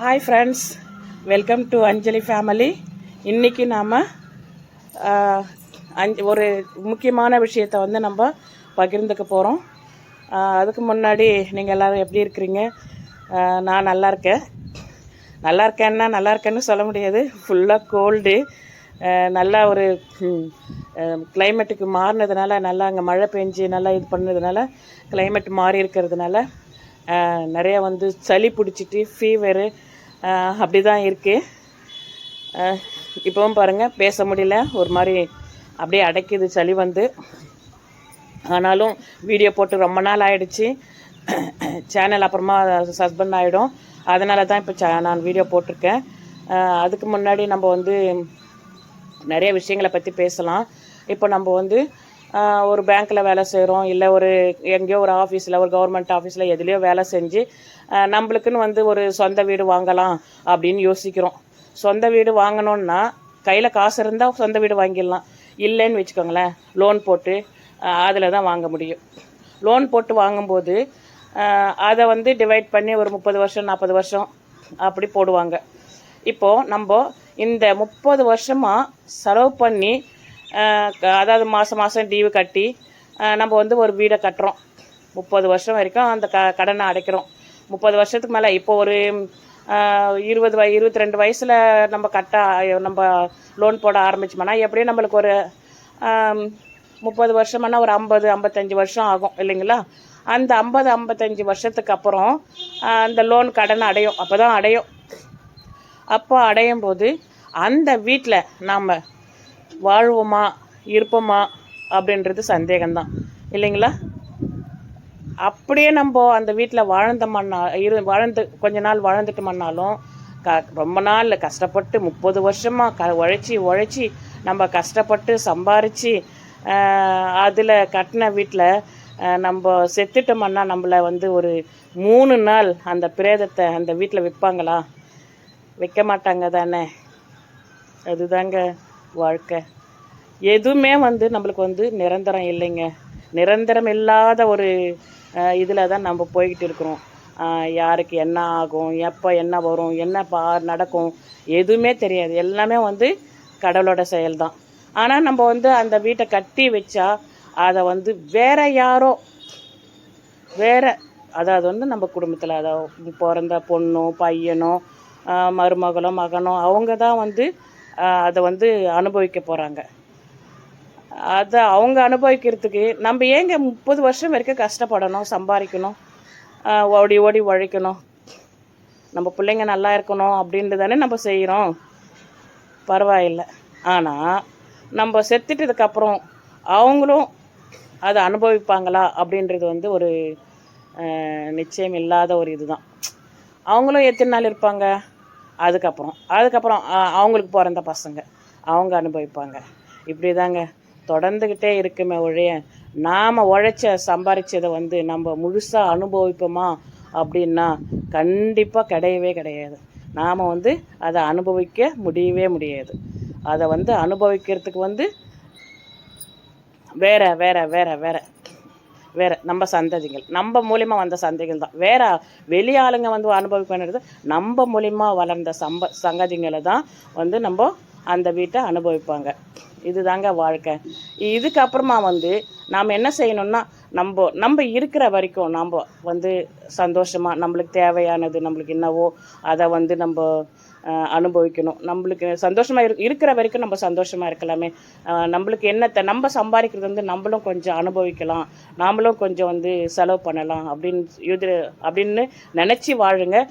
Hi friends welcome to Anjali family இன்றைக்கி நாம் அஞ்சு ஒரு முக்கியமான விஷயத்தை வந்து நம்ம பகிர்ந்துக்க போகிறோம் அதுக்கு முன்னாடி நீங்கள் எல்லோரும் எப்படி இருக்கிறீங்க? நான் நல்லா இருக்கேன். நல்லா இருக்கேன்னா நல்லா இருக்கேன்னு சொல்ல முடியாது. ஃபுல்லாக கோல்டு நல்லா ஒரு கிளைமேட்டுக்கு மாறினதுனால நல்லா அங்கே மழை பெஞ்சு நல்லா இது பண்ணதுனால கிளைமேட் மாறி இருக்கிறதுனால நிறைய வந்து சளி பிடிச்சிட்டு ஃபீவரு அப்படி தான் இருக்குது இப்போவும் பாருங்கள் பேச முடியல. ஒரு மாதிரி அப்படியே அடைக்குது சளி வந்து. ஆனாலும் வீடியோ போட்டு ரொம்ப நாள் ஆயிடுச்சு. சேனல் அப்புறமா சஸ்பெண்ட் ஆகிடும் அதனால தான் இப்போ ச நான் வீடியோ போட்டிருக்கேன். அதுக்கு முன்னாடி நம்ம வந்து நிறைய விஷயங்களை பற்றி பேசலாம். இப்போ நம்ம வந்து ஒரு பேங்க்கில் வேலை செய்கிறோம் இல்லை ஒரு எங்கேயோ ஒரு ஆஃபீஸில் ஒரு கவர்மெண்ட் ஆஃபீஸில் எதுலேயோ வேலை செஞ்சு நம்மளுக்குன்னு வந்து ஒரு சொந்த வீடு வாங்கலாம் அப்படின்னு யோசிக்கிறோம். சொந்த வீடு வாங்கணுன்னா கையில் காசு இருந்தால் சொந்த வீடு வாங்கிடலாம். இல்லைன்னு வச்சுக்கோங்களேன் லோன் போட்டு அதில் தான் வாங்க முடியும். லோன் போட்டு வாங்கும்போது அதை வந்து டிவைட் பண்ணி ஒரு முப்பது வருஷம் நாற்பது வருஷம் அப்படி போடுவாங்க. இப்போது நம்ம இந்த முப்பது வருஷமாக செலவு பண்ணி அதாவது மாதம் மாதம் டியூ கட்டி நம்ம வந்து ஒரு வீடை கட்டுறோம். முப்பது வருஷம் வரைக்கும் அந்த க கடனை அடைக்கிறோம். முப்பது வருஷத்துக்கு மேலே இப்போ ஒரு இருபது வய இருபத்தி ரெண்டு வயசில் நம்ம கட்ட நம்ம லோன் போட ஆரம்பிச்சோம்னா எப்படியும் நம்மளுக்கு ஒரு முப்பது வருஷம்னா ஒரு ஐம்பது ஐம்பத்தஞ்சு வருஷம் ஆகும் இல்லைங்களா? அந்த ஐம்பது ஐம்பத்தஞ்சு வருஷத்துக்கு அப்புறம் அந்த லோன் கடன் அடையும். அப்போ தான் அடையும். அப்போ அடையும் போது அந்த வீட்டில் நாம் வாழ்வோமா இருப்போமா அப்படின்றது சந்தேகம்தான். இல்லைங்களா? அப்படியே நம்ம அந்த வீட்டில் வாழ்ந்தோம்னா இரு வாழ்ந்து கொஞ்ச நாள் வாழ்ந்துட்டோம்னாலும் க ரொம்ப நாள் கஷ்டப்பட்டு முப்பது வருஷமாக க உழைச்சி உழைச்சி நம்ம கஷ்டப்பட்டு சம்பாரித்து அதில் கட்டின வீட்டில் நம்ம செத்துட்டோம்னா நம்மளை வந்து ஒரு மூணு நாள் அந்த பிரேதத்தை அந்த வீட்டில் விற்பாங்களா வைக்க மாட்டாங்க தானே? அதுதாங்க. வாழ்க்கை. எதுவுமே வந்து நம்மளுக்கு வந்து நிரந்தரம் இல்லைங்க. நிரந்தரம் இல்லாத ஒரு இதில் தான் நம்ம போய்கிட்டு இருக்கிறோம். யாருக்கு என்ன ஆகும் எப்போ என்ன வரும் என்ன பா நடக்கும் எதுவுமே தெரியாது. எல்லாமே வந்து கடவுளோட செயல் தான் ஆனால் நம்ம வந்து அந்த வீட்டை கட்டி வச்சா அதை வந்து வேற யாரோ வேற அதாவது வந்து நம்ம குடும்பத்தில் அதாவது பிறந்த பொண்ணோ பையனோ மருமகளோ மகனோ அவங்க தான் வந்து அதை வந்து அனுபவிக்க போகிறாங்க அதை அவங்க அனுபவிக்கிறதுக்கு நம்ம ஏங்க முப்பது வருஷம் வரைக்கும் கஷ்டப்படணும் சம்பாதிக்கணும் ஓடி ஓடி உழைக்கணும். நம்ம பிள்ளைங்க நல்லா இருக்கணும் அப்படின்ட்டு தானே நம்ம செய்கிறோம் பரவாயில்லை. ஆனால் நம்ம செத்துட்டதுக்கப்புறம் அவங்களும் அதை அனுபவிப்பாங்களா அப்படின்றது வந்து ஒரு நிச்சயம் இல்லாத ஒரு இதுதான். அவங்களும் எத்தனை நாள் இருப்பாங்க? அதுக்கப்புறம் அதுக்கப்புறம் அவங்களுக்கு பிறந்த பசங்க அவங்க அனுபவிப்பாங்க. இப்படி தாங்க தொடர்ந்துக்கிட்டே இருக்குமே ஒழிய நாம் உழைச்ச சம்பாரிச்சதை வந்து நம்ம முழுசாக அனுபவிப்போமா அப்படின்னா கண்டிப்பாக கிடையவே கிடையாது. நாம் வந்து அதை அனுபவிக்க முடியவே முடியாது. அதை வந்து அனுபவிக்கிறதுக்கு வந்து வேற வேற வேற வேற. வேற நம்ம சந்ததிகள். நம்ம மூலியமா வந்த சந்ததிகள் தான். வேற வெளி ஆளுங்க வந்து அனுபவிக்கிறது நம்ம மூலியமா வளர்ந்த சம்ப சங்கதிங்களை தான் வந்து நம்ம அந்த வீட்டை அனுபவிப்பாங்க. இதுதாங்க வாழ்க்கை. இதுக்கப்புறமா வந்து நாம் என்ன செய்யணும்னா நம்ம நம்ம இருக்கிற வரைக்கும் நம்ம வந்து சந்தோஷமாக நம்மளுக்கு தேவையானது நம்மளுக்கு என்னவோ அதை வந்து நம்ம அனுபவிக்கணும். நம்மளுக்கு சந்தோஷமாக இரு இருக்கிற வரைக்கும் நம்ம சந்தோஷமாக இருக்கலாமே. நம்மளுக்கு என்னத்தை நம்ம சம்பாதிக்கிறது வந்து நம்மளும் கொஞ்சம் அனுபவிக்கலாம். நாமளும் கொஞ்சம் வந்து செலவு பண்ணலாம் அப்படின்னு இது அப்படின்னு நினச்சி வாழுங்க.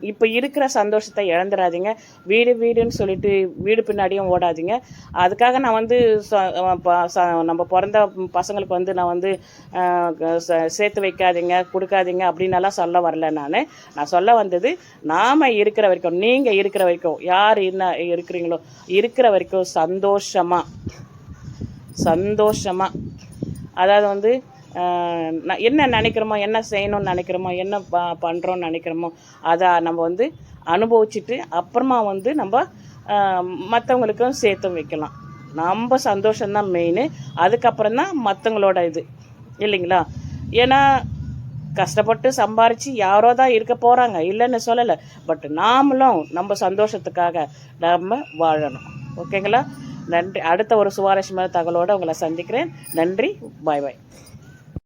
இப்போ இருக்கிற சந்தோஷத்தை இழந்துடாதீங்க. வீடு வீடுன்னு சொல்லிட்டு வீடு பின்னாடியும் ஓடாதீங்க. அதுக்காக நான் வந்து ச- ப- ச- நம்ம பிறந்த பசங்களுக்கு வந்து நான் வந்து க- ச- சேர்த்து வைக்காதீங்க கொடுக்காதீங்க அப்படின்னெல்லாம் சொல்ல வரல நான். நான் சொல்ல வந்தது நாம் இருக்கிற வரைக்கும் நீங்கள் இருக்கிற வரைக்கும் யார் என்ன இருக்கிறீங்களோ இருக்கிற வரைக்கும் சந்தோஷமாக சந்தோஷமாக அதாவது வந்து என்ன நினைக்கிறோமோ என்ன செய்யணும்னு நினைக்கிறோமோ என்ன ப பண்ணுறோன்னு நினைக்கிறோமோ அதை நம்ம வந்து அனுபவிச்சுட்டு அப்புறமா வந்து நம்ம மற்றவங்களுக்கும் சேர்த்து வைக்கலாம். நம்ம சந்தோஷம்தான் மெயின் அதுக்கப்புறம் தான் மற்றவங்களோட இது. இல்லைங்களா? ஏன்னா கஷ்டப்பட்டு சம்பாரித்து யாரோ தான் இருக்க போகிறாங்க இல்லைன்னு சொல்லலை. பட் நாமளும் நம்ம சந்தோஷத்துக்காக நம்ம வாழணும். ஓகேங்களா நன்றி. அடுத்த ஒரு சுவாரஸ்யமான தகவலோடு உங்களை சந்திக்கிறேன். நன்றி. பாய் பாய்